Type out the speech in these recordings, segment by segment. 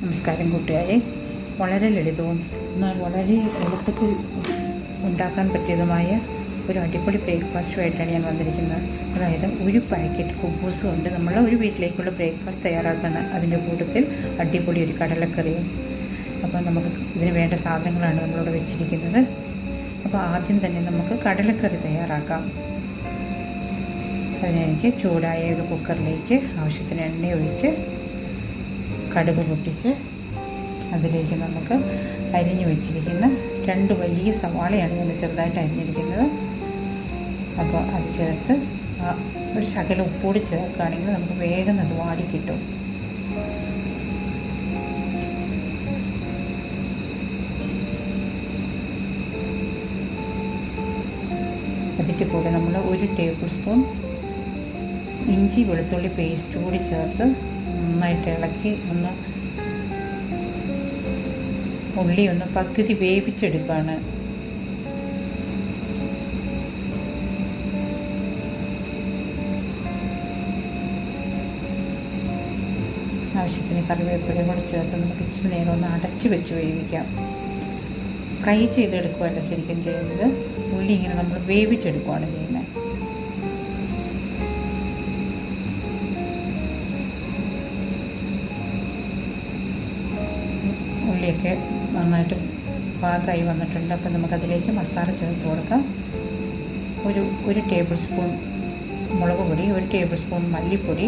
നമസ്കാരം കൂട്ടുകാരെ. വളരെ ലളിതവും എന്നാൽ വളരെ എളുപ്പത്തിൽ ഉണ്ടാക്കാൻ പറ്റിയതുമായ ഒരു അടിപൊളി ബ്രേക്ക്ഫാസ്റ്റുമായിട്ടാണ് ഞാൻ വന്നിരിക്കുന്നത്. അതായത് ഒരു പാക്കറ്റ് കുബൂസ് കൊണ്ട് നമ്മൾ ഒരു വീട്ടിലേക്കുള്ള ബ്രേക്ക്ഫാസ്റ്റ് തയ്യാറാക്കുന്ന അതിന്റെ കൂട്ടത്തിൽ അടിപൊളി ഒരു കടലക്കറിയും. അപ്പോൾ നമുക്ക് ഇതിന് വേണ്ട സാധനങ്ങളാണ് നമ്മളിവിടെ വെച്ചിരിക്കുന്നത്. അപ്പോൾ ആദ്യം തന്നെ നമുക്ക് കടലക്കറി തയ്യാറാക്കാം. അതിനെനിക്ക് ചൂടായ ഒരു കുക്കറിലേക്ക് ആവശ്യത്തിന് എണ്ണ ഒഴിച്ച് കടുക് പൊട്ടിച്ച് അതിലേക്ക് നമുക്ക് അരിഞ്ഞു വെച്ചിരിക്കുന്ന രണ്ട് വലിയ സവാളയാണ് ഞാൻ ചെറുതായിട്ട് അരിഞ്ഞിരിക്കുന്നത്. അപ്പോൾ അത് ചേർത്ത് ഒരു ശകലം ഉപ്പൂടി ചേർക്കുകയാണെങ്കിൽ നമുക്ക് വേഗം അത് വാടി കിട്ടും. അതിന്റെ കൂടെ നമ്മൾ ഒരു ടേബിൾ സ്പൂൺ ഇഞ്ചി വെളുത്തുള്ളി പേസ്റ്റ് കൂടി ചേർത്ത് നന്നായിട്ട് ഇളക്കി ഒന്ന് ഉള്ളി ഒന്ന് പകുതി വേവിച്ചെടുക്കുകയാണ്. ആവശ്യത്തിന് കറിവേപ്പിലയും കൂടെ ചേർത്ത് നമുക്ക് ഇച്ചിരി നേരം ഒന്ന് അടച്ച് വെച്ച് വേവിക്കാം. ഫ്രൈ ചെയ്തെടുക്കുകയല്ല ശരിക്കും ചെയ്യുന്നത്. ഉള്ളി ഇങ്ങനെ നമ്മൾ വേവിച്ചെടുക്കുകയാണ് ചെയ്യുന്നത്. ഉള്ളിയൊക്കെ നന്നായിട്ട് പാകമായി വന്നിട്ടുണ്ട്. അപ്പം നമുക്കതിലേക്ക് മസാല ചേർത്ത് കൊടുക്കാം. ഒരു ഒരു ടേബിൾ സ്പൂൺ മുളക് പൊടി ഒരു ടേബിൾ സ്പൂൺ മല്ലിപ്പൊടി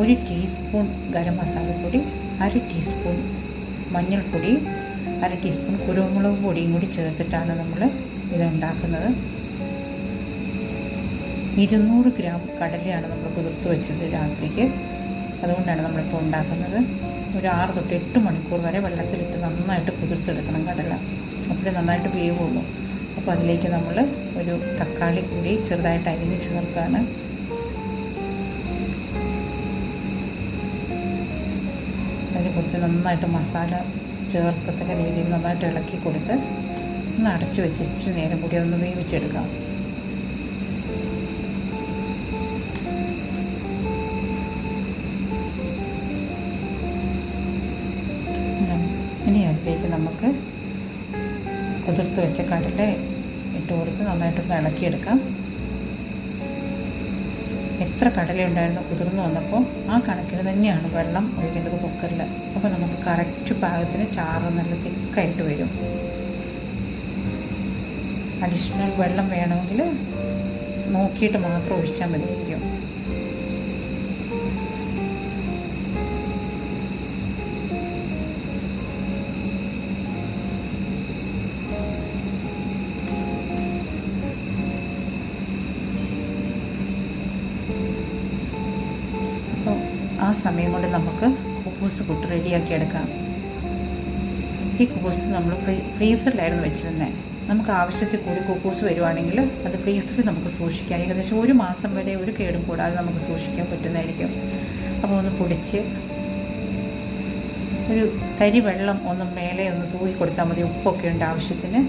ഒരു ടീസ്പൂൺ ഗരം മസാലപ്പൊടി അര ടീസ്പൂൺ മഞ്ഞൾപ്പൊടി അര ടീസ്പൂൺ കുരുമുളക് പൊടിയും കൂടി ചേർത്തിട്ടാണ് നമ്മൾ ഇത് ഉണ്ടാക്കുന്നത്. ഇരുന്നൂറ് ഗ്രാം കടലയാണ് നമ്മൾ കുതിർത്ത് വെച്ചത് രാത്രിക്ക്. അതുകൊണ്ടാണ് നമ്മളിപ്പോൾ ഉണ്ടാക്കുന്നത്. ഒരു ആറ് തൊട്ട് എട്ട് മണിക്കൂർ വരെ വെള്ളത്തിലിട്ട് നന്നായിട്ട് കുതിർത്തെടുക്കണം കടല അപ്പോഴേ നന്നായിട്ട് വേവുള്ളൂ. അപ്പോൾ അതിലേക്ക് നമ്മൾ ഒരു തക്കാളി കൂടി ചെറുതായിട്ട് അരിഞ്ഞ് ചേർക്കുകയാണ് അതിന് കൊടുത്ത് നന്നായിട്ട് മസാല ചേർക്കത്തക്ക രീതിയിൽ നന്നായിട്ട് ഇളക്കി കൊടുത്ത് ഒന്ന് അടച്ച് വെച്ച് ഇച്ചിരി നേരം കൂടി ഒന്ന് വേവിച്ചെടുക്കാം. നമുക്ക് കുതിർത്ത് വെച്ച കടല ഇട്ട് കൊടുത്ത് നന്നായിട്ടൊന്ന് ഇളക്കിയെടുക്കാം. എത്ര കടലയുണ്ടായിരുന്നു കുതിർന്ന് വന്നപ്പോൾ ആ കണക്കിന് തന്നെയാണ് വെള്ളം ഒഴിക്കേണ്ടത് കുക്കറിൽ അപ്പോൾ നമുക്ക് കറക്റ്റ് പാകത്തിന് ചാറ് നല്ല തിക്കായിട്ട് വരും. അഡീഷണൽ വെള്ളം വേണമെങ്കിൽ നോക്കിയിട്ട് മാത്രം ഒഴിച്ചാൽ മതിയായിരിക്കും. സമയം കൊണ്ട് നമുക്ക് കുബൂസ് പുട്ട് റെഡിയാക്കി എടുക്കാം. ഈ കുബൂസ് നമ്മൾ ഫ്രീ ഫ്രീസറിലായിരുന്നു വെച്ചിരുന്നത് നമുക്ക് ആവശ്യത്തിൽ കൂടി കുബൂസ് വരുവാണെങ്കിൽ അത് ഫ്രീസറിൽ നമുക്ക് സൂക്ഷിക്കാം. ഏകദേശം ഒരു മാസം വരെ ഒരു കേടും കൂടാതെ നമുക്ക് സൂക്ഷിക്കാൻ പറ്റുന്നതായിരിക്കും. അപ്പോൾ ഒന്ന് പൊടിച്ച് ഒരു കരി വെള്ളം ഒന്ന് മേലെ ഒന്ന് തൂക്കി കൊടുത്താൽ മതി. ഉപ്പൊക്കെ ഉണ്ട് ആവശ്യത്തിന്.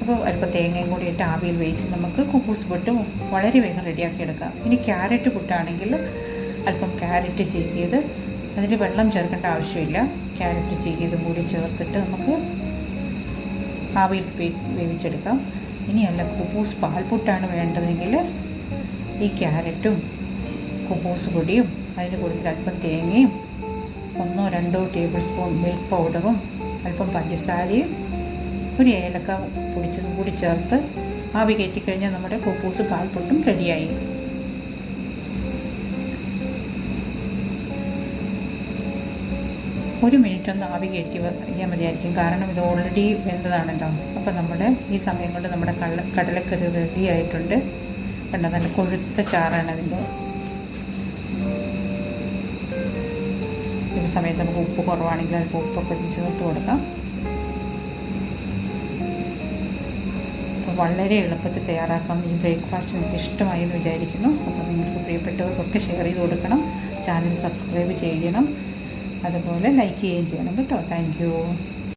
അപ്പോൾ അല്പം തേങ്ങയും കൂടി ഇട്ട് ആവിയിൽ വേവിച്ച് നമുക്ക് കുബൂസ് പൊട്ട് വളരെ വേഗം റെഡിയാക്കി എടുക്കാം. ഇനി ക്യാരറ്റ് പുട്ടാണെങ്കിൽ അല്പം ക്യാരറ്റ് ചീകിയത്. അതിന് വെള്ളം ചേർക്കേണ്ട ആവശ്യമില്ല. ക്യാരറ്റ് ചെയ്ത് കൂടി ചേർത്തിട്ട് നമുക്ക് ആവിയിൽ വേവിച്ചെടുക്കാം. ഇനിയല്ല കുബൂസ് പാൽപുട്ടാണ് വേണ്ടതെങ്കിൽ ഈ ക്യാരറ്റും കുബൂസ് പൊടിയും അതിന് കൂടുതൽ അല്പം തേങ്ങയും ഒന്നോ രണ്ടോ ടേബിൾ സ്പൂൺ മിൽക്ക് പൗഡറും അല്പം പഞ്ചസാരയും ഒരു ഏലക്ക പൊടിച്ചതും കൂടി ചേർത്ത് ആവി കയറ്റിക്കഴിഞ്ഞാൽ നമ്മുടെ കുബൂസ് പാൽപുട്ടും റെഡിയായി. ഒരു മിനിറ്റ് ഒന്ന് ആവി കയറ്റി വയ്ക്കാൻ മതിയായിരിക്കും. കാരണം ഇത് ഓൾറെഡി വെന്തതാണല്ലോ. അപ്പോൾ നമ്മുടെ ഈ സമയം കൊണ്ട് നമ്മുടെ കടല കടലക്കറി റെഡി ആയിട്ടുണ്ട്. കണ്ട നല്ല കൊഴുത്ത ചാറാണ് അതിന്റെ. ഒരു സമയത്ത് നമുക്ക് ഉപ്പ് കുറവാണെങ്കിൽ അല്പം ഉപ്പൊക്കെ ചേർത്ത് കൊടുക്കാം. അപ്പോൾ വളരെ എളുപ്പത്തിൽ തയ്യാറാക്കാം. ഈ ബ്രേക്ക്ഫാസ്റ്റ് നിങ്ങൾക്ക് ഇഷ്ടമായി എന്ന് വിചാരിക്കുന്നു. അപ്പോൾ നിങ്ങൾക്ക് പ്രിയപ്പെട്ടവർക്കൊക്കെ ഷെയർ ചെയ്ത് കൊടുക്കണം. ചാനൽ സബ്സ്ക്രൈബ് ചെയ്യണം. അതുപോലെ ലൈക്ക് ചെയ്യുകയും ചെയ്യണം കേട്ടോ. താങ്ക്